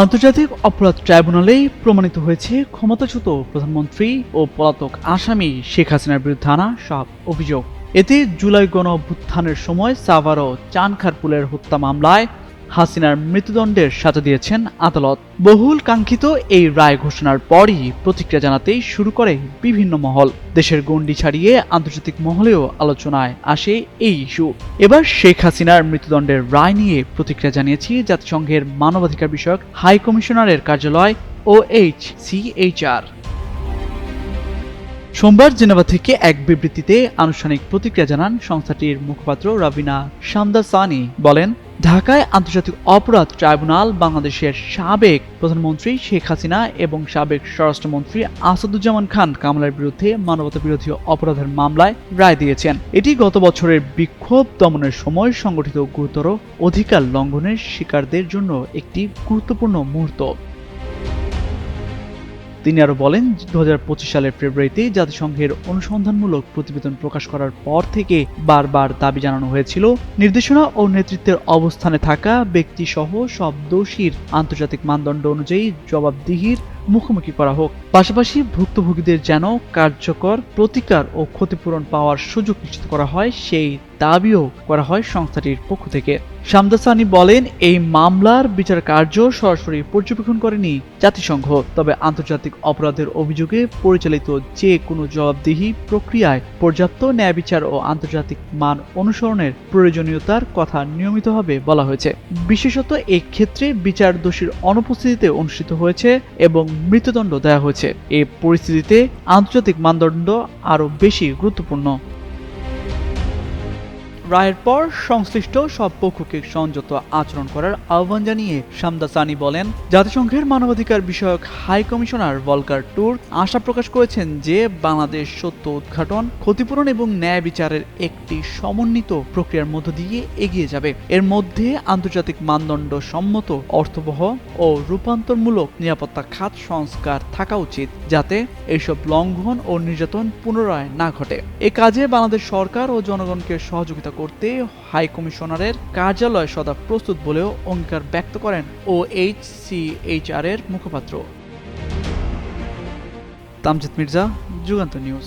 আন্তর্জাতিক অপরাধ ট্রাইব্যুনালে প্রমাণিত হয়েছে ক্ষমতাচ্যুত প্রধানমন্ত্রী ও পলাতক আসামি শেখ হাসিনার বিরুদ্ধে আনা সব অভিযোগ। এতে জুলাই গণ অভ্যুত্থানের সময় সাভার ও চানখারপুলের হত্যা মামলায় হাসিনার মৃত্যুদণ্ডের সাজা দিয়েছেন আদালত। বহুল কাঙ্ক্ষিত এই রায় ঘোষণার পরই প্রতিক্রিয়া জানাতেই শুরু করে বিভিন্ন মহল। দেশের গণ্ডি ছাড়িয়ে আন্তর্জাতিক মহলেও আলোচনায় আসে এই ইস্যু। এবার শেখ হাসিনার মৃত্যুদণ্ডের রায় নিয়ে প্রতিক্রিয়া জানিয়েছি জাতিসংঘের মানবাধিকার বিষয়ক হাই কমিশনারের কার্যালয় O H C H R সোমবার জেনেভা থেকে এক বিবৃতিতে আনুষ্ঠানিক প্রতিক্রিয়া জানান সংস্থাটির মুখপাত্র রাবিনা সামদাসানি বলেন ঢাকায় আন্তর্জাতিক অপরাধ ট্রাইব্যুনাল বাংলাদেশের সাবেক প্রধানমন্ত্রী শেখ হাসিনা এবং সাবেক স্বরাষ্ট্রমন্ত্রী আসাদুজ্জামান খান কামলার বিরুদ্ধে মানবতা বিরোধী অপরাধের মামলায় রায় দিয়েছেন। এটি গত বছরের বিক্ষোভ দমনের সময় সংগঠিত গুরুতর অধিকার লঙ্ঘনের শিকারদের জন্য একটি গুরুত্বপূর্ণ মুহূর্ত। তিনি আরও বলেন দু হাজার পঁচিশ সালের ফেব্রুয়ারিতে জাতিসংঘের অনুসন্ধানমূলক প্রতিবেদন প্রকাশ করার পর থেকে বারবার দাবি জানানো হয়েছিল, নির্দেশনা ও নেতৃত্বের অবস্থানে থাকা ব্যক্তি সহ সব দোষীর আন্তর্জাতিক মানদণ্ড অনুযায়ী জবাবদিহির মুখোমুখি করা হোক। পাশাপাশি ভুক্তভোগীদের যেন কার্যকর প্রতিকার ও ক্ষতিপূরণ পাওয়ার সুযোগ নিশ্চিত করা হয়, সেই দাবিও করা হয় সংস্থাটির পক্ষ থেকে। শামদাসানি বলেন, এই মামলার বিচার কার্য সরাসরি পর্যবেক্ষণ করেনি জাতিসংঘ, তবে আন্তর্জাতিক অপরাধের অভিযোগে পরিচালিত যে কোনো জবাবদিহি প্রক্রিয়ায় পর্যাপ্ত ন্যায় বিচার ও আন্তর্জাতিক মান অনুসরণের প্রয়োজনীয়তার কথা নিয়মিতভাবে বলা হয়েছে। বিশেষত এই ক্ষেত্রে বিচার দোষীর অনুপস্থিতিতে অনুষ্ঠিত হয়েছে এবং মৃত্যুদণ্ড দেওয়া হয়েছে। এই পরিস্থিতিতে আন্তর্জাতিক মানদণ্ড আরও বেশি গুরুত্বপূর্ণ। রায়ের পর সংশ্লিষ্ট সব পক্ষকে সংযত আচরণ করার আহ্বান জানিয়ে শামদা সানি বলেন, জাতিসংঘের মানবাধিকার বিষয়ক হাই কমিশনার ভলকার টুর আশা প্রকাশ করেছেন যে বাংলাদেশ সত্য উদ্ঘাটন, ক্ষতিপূরণ এবং ন্যায় বিচারের একটি সমন্বিত প্রক্রিয়ার মধ্য দিয়ে এগিয়ে যাবে। এর মধ্যে আন্তর্জাতিক মানদণ্ড সম্মত, অর্থবহ ও রূপান্তরমূলক নিরাপত্তা খাত সংস্কার থাকা উচিত, যাতে এইসব লঙ্ঘন ও নির্যাতন পুনরায় না ঘটে। এ কাজে বাংলাদেশ সরকার ও জনগণকে সহযোগিতা করতে হাই কমিশনারের কার্যালয় সদা প্রস্তুত বলেও অঙ্গীকার ব্যক্ত করেন O H C H R এর মুখপাত্র। তামজিদ মির্জা, যুগান্ত নিউজ।